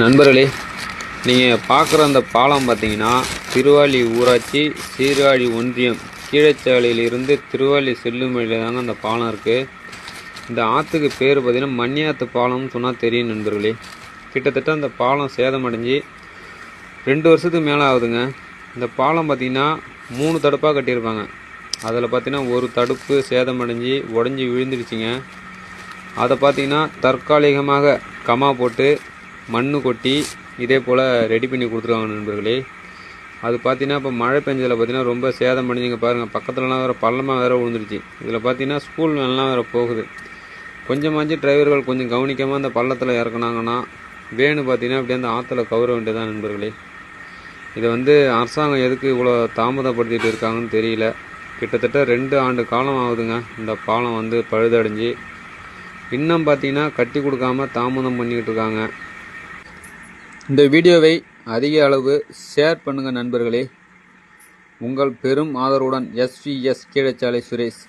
நண்பர்களே நீங்கள் பார்க்குற அந்த பாலம் பார்த்தீங்கன்னா திருவாலி ஊராட்சி சீர்காழி ஒன்றியம் கீழச்சாலையிலிருந்து திருவாலி செல்லும் வழியில் தாங்க அந்த பாலம் இருக்குது இந்த ஆற்றுக்கு பேர் பார்த்திங்கன்னா மண்ணியாத்து பாலம்னு சொன்னால் தெரியும் நண்பர்களே. கிட்டத்தட்ட அந்த பாலம் சேதமடைஞ்சு ரெண்டு வருஷத்துக்கு மேலே ஆகுதுங்க. இந்த பாலம் பார்த்திங்கன்னா மூணு தடுப்பாக கட்டியிருப்பாங்க. அதில் பார்த்தீங்கன்னா ஒரு தடுப்பு சேதமடைஞ்சு உடஞ்சி விழுந்துடுச்சிங்க. அதை பார்த்தீங்கன்னா தற்காலிகமாக கமா போட்டு மண் கொட்டி இதே போல் ரெடி பண்ணி கொடுத்துருவாங்க நண்பர்களே. அது பார்த்தீங்கன்னா இப்போ மழை பெஞ்சதில் பார்த்தீங்கன்னா ரொம்ப சேதம் பண்ணிங்க பாருங்கள் பக்கத்துலலாம் வேறு பள்ளமாக வேறு விழுந்துருச்சு. இதில் பார்த்தீங்கன்னா ஸ்கூல் நல்லா வேறு போகுது. கொஞ்சமாச்சு டிரைவர்கள் கொஞ்சம் கவனிக்காமல் அந்த பள்ளத்தில் இறக்குனாங்கன்னா வேணு பார்த்தீங்கன்னா அப்படியே அந்த ஆற்றுல கவுர வேண்டியதான் நண்பர்களே. இதை வந்து அரசாங்கம் எதுக்கு இவ்வளோ தாமதப்படுத்திட்டு இருக்காங்கன்னு தெரியல. கிட்டத்தட்ட ரெண்டு ஆண்டு காலம் ஆகுதுங்க. இந்த பாலம் வந்து பழுதடைஞ்சு இன்னும் பார்த்தீங்கன்னா கட்டி கொடுக்காம தாமதம் பண்ணிக்கிட்டு இருக்காங்க. இந்த வீடியோவை அதிக அளவு ஷேர் பண்ணுங்கள் நண்பர்களே. உங்கள் பெரும் ஆதரவுடன் எஸ்விஎஸ் கீழச்சாலை சுரேஷ்.